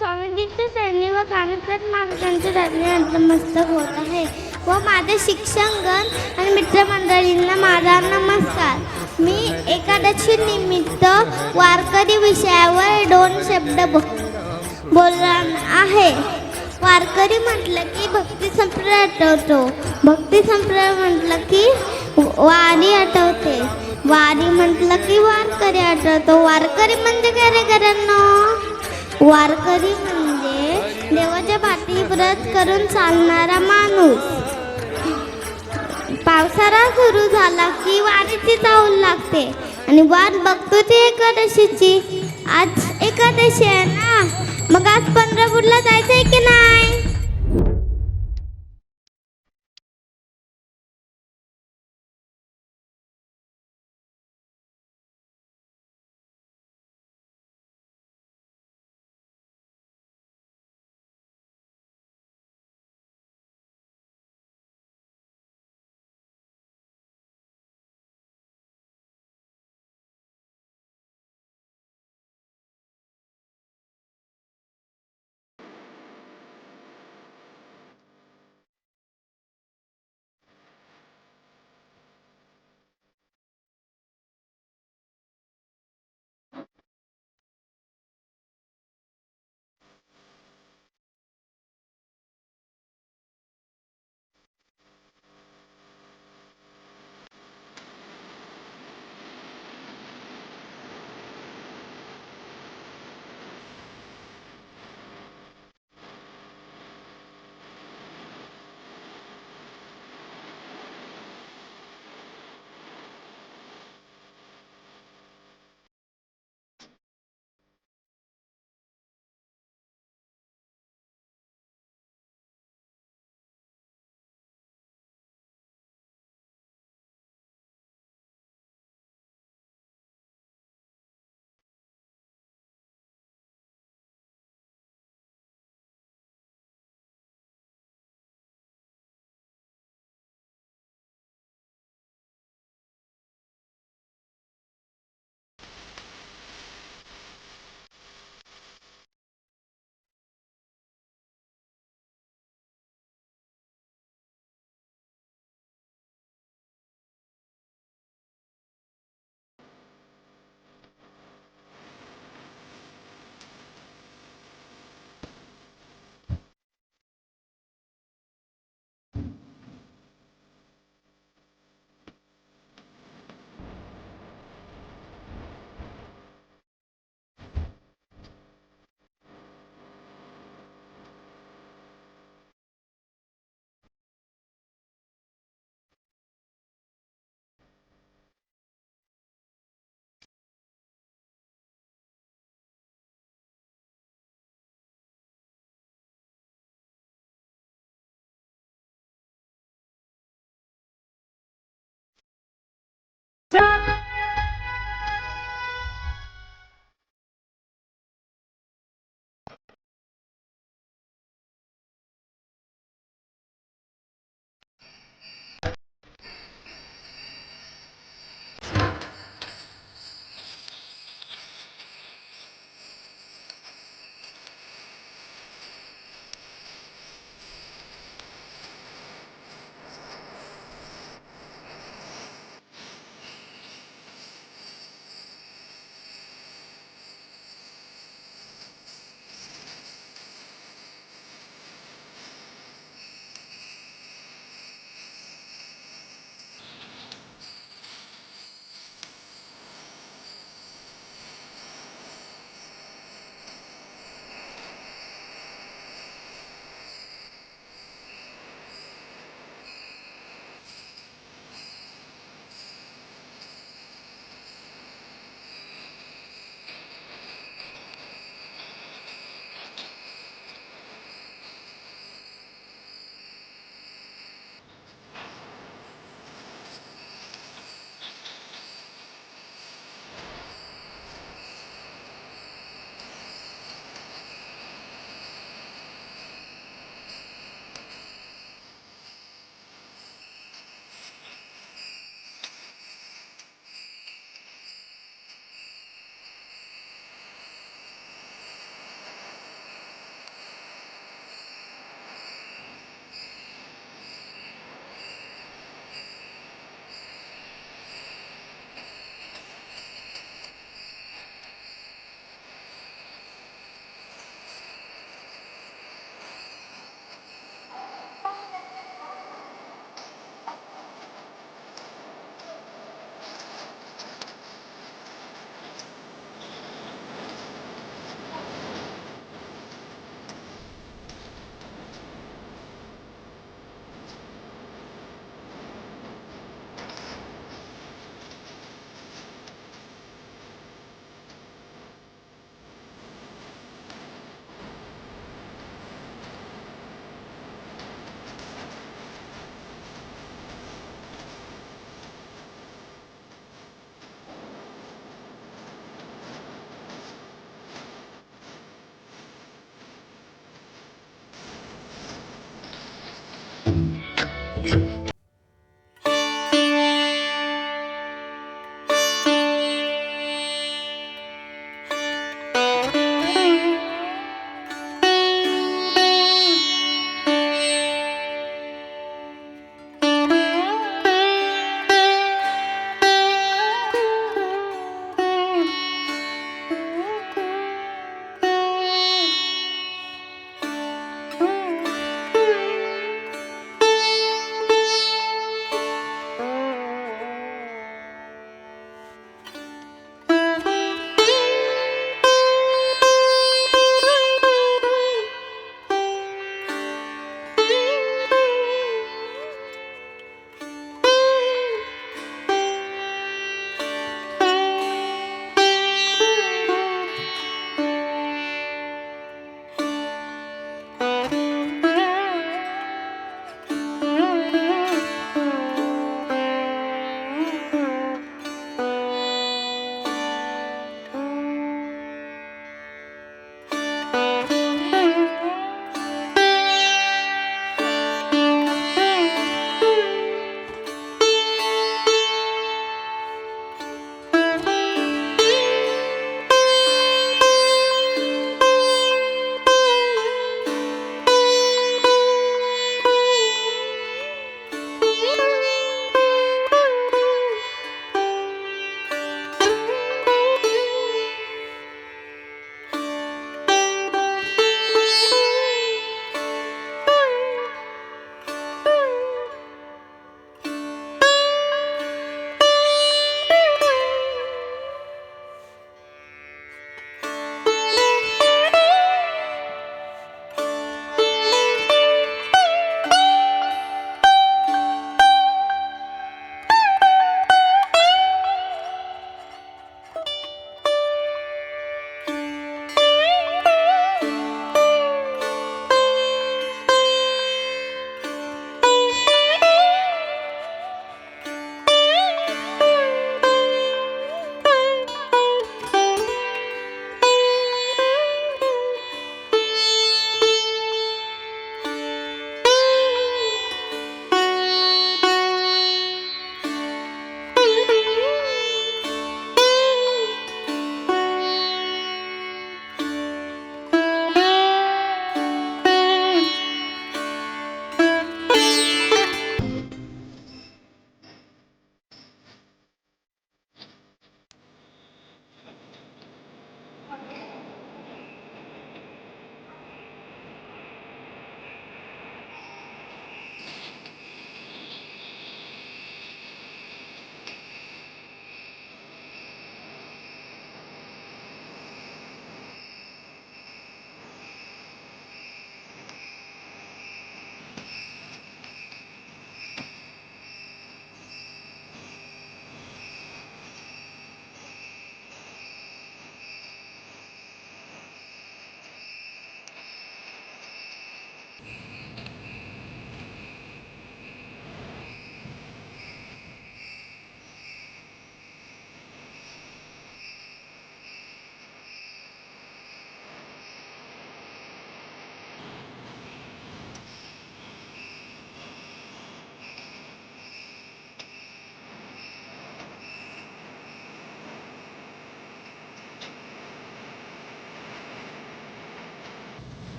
स्वामीजींचे सैन्य व कामेश्वर महाराजांचे राज्य नतमस्तक होत आहे. व माझे शिक्षणगण आणि मित्रमंडळींना माझा नमस्कार. मी एकादशी निमित्त वारकरी विषयावर दोन शब्द बो बोलणार आहे. वारकरी म्हटलं की भक्ती संप्रदाय आठवतो. भक्ती संप्रदाय म्हटलं की वारी आठवते. वारी म्हटलं की वारकरी आठवतो. वारकरी म्हणजे काय रे वारकरी म्हणजे देवाच्या पाठी व्रत करून चालणारा माणूस. पावसाळा सुरू झाला की वारीची चाहूल लागते आणि वाट बघतो ती एकादशीची. आज एकादशी आहे ना? मग आज पंढरपूरला जायचंय की नाही? time.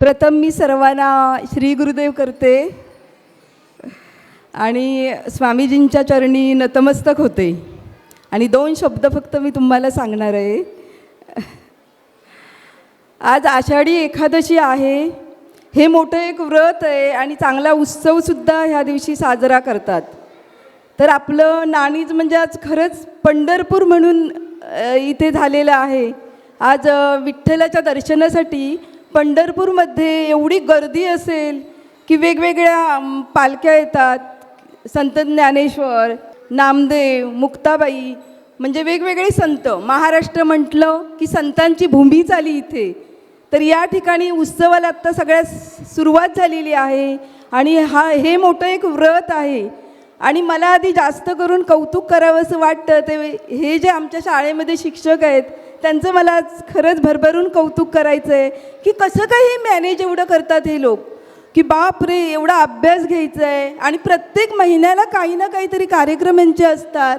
प्रथम मी सर्वांना श्री गुरुदेव करते. आणि स्वामीजींच्या चरणी नतमस्तक होते. आणि दोन शब्द फक्त मी तुम्हाला सांगणार आहे. आज आषाढी एकादशी आहे. हे मोठं एक व्रत आहे आणि चांगला उत्सवसुद्धा ह्या दिवशी साजरा करतात. तर आपलं नाणीज म्हणजे आज खरंच पंढरपूर म्हणून इथे झालेलं आहे. आज विठ्ठलाच्या दर्शनासाठी पंढरपूरमध्ये एवढी गर्दी असेल की वेगवेगळ्या पालख्या येतात. संत ज्ञानेश्वर नामदेव मुक्ताबाई म्हणजे वेगवेगळे संत. महाराष्ट्र म्हटलं की संतांची भूमी चाली इथे. तर या ठिकाणी उत्सवाला आत्ता सगळ्यात सुरुवात झालेली आहे आणि हा हे मोठं एक व्रत आहे. आणि मला आधी जास्त करून कौतुक करावं असं वाटतं. ते हे जे आमच्या शाळेमध्ये शिक्षक आहेत त्यांचं मला आज खरंच भरभरून कौतुक करायचं आहे की कसं काय हे मॅनेज एवढं करतात हे लोक? की बाप रे एवढा अभ्यास घ्यायचा आहे आणि प्रत्येक महिन्याला काही ना काहीतरी कार्यक्रम यांचे असतात.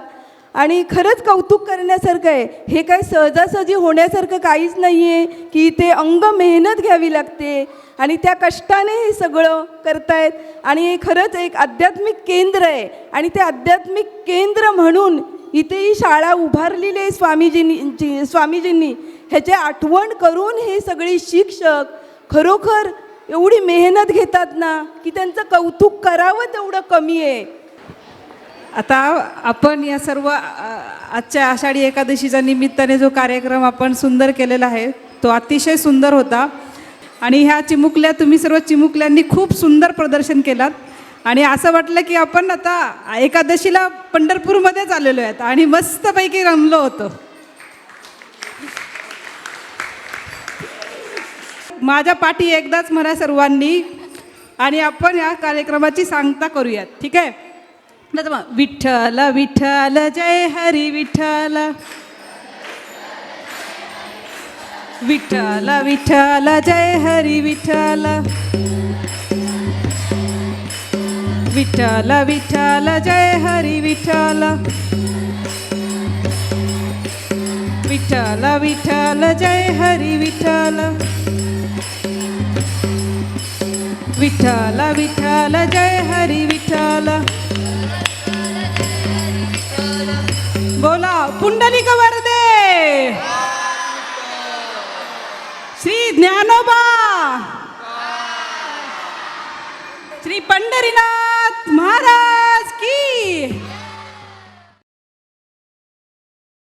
आणि खरंच कौतुक करण्यासारखं आहे. हे काय सहजासहजी होण्यासारखं काहीच नाही आहे की इथे अंग मेहनत घ्यावी लागते आणि त्या कष्टाने हे सगळं करतायत. आणि हे खरंच एक आध्यात्मिक केंद्र आहे. आणि ते आध्यात्मिक केंद्र म्हणून इथे ही शाळा उभारलेली आहे स्वामीजींनी स्वामीजींनी. ह्याची आठवण करून हे सगळे शिक्षक खरोखर एवढी मेहनत घेतात ना की त्यांचं कौतुक करावं तेवढं कमी आहे. आता आपण या सर्व आजच्या आषाढी एकादशीच्या निमित्ताने जो कार्यक्रम आपण सुंदर केलेला आहे तो अतिशय सुंदर होता. आणि ह्या चिमुकल्या तुम्ही सर्व चिमुकल्यांनी खूप सुंदर प्रदर्शन केलात. आणि असं वाटलं की आपण आता एकादशीला पंढरपूरमध्येच आलेलो आहेत आणि मस्तपैकी रमलो होतो. माझ्या पाठी एकदाच म्हणा सर्वांनी आणि आपण या कार्यक्रमाची सांगता करूयात ठीक आहे? मग, विठ्ठल विठ्ठल जय हरी विठ्ठल. विठ्ठल विठ्ठल जय हरी विठ्ठल. विठ्ठल विठ्ठल जय हरी विठ्ठल. विठ्ठल विठ्ठल जय हरी विठ्ठल. विठ्ठल विठ्ठल जय हरी विठ्ठल. बोला पुंडलिक वरदे. श्री ज्ञानोबा. श्री पंढरीनाथ. Mara!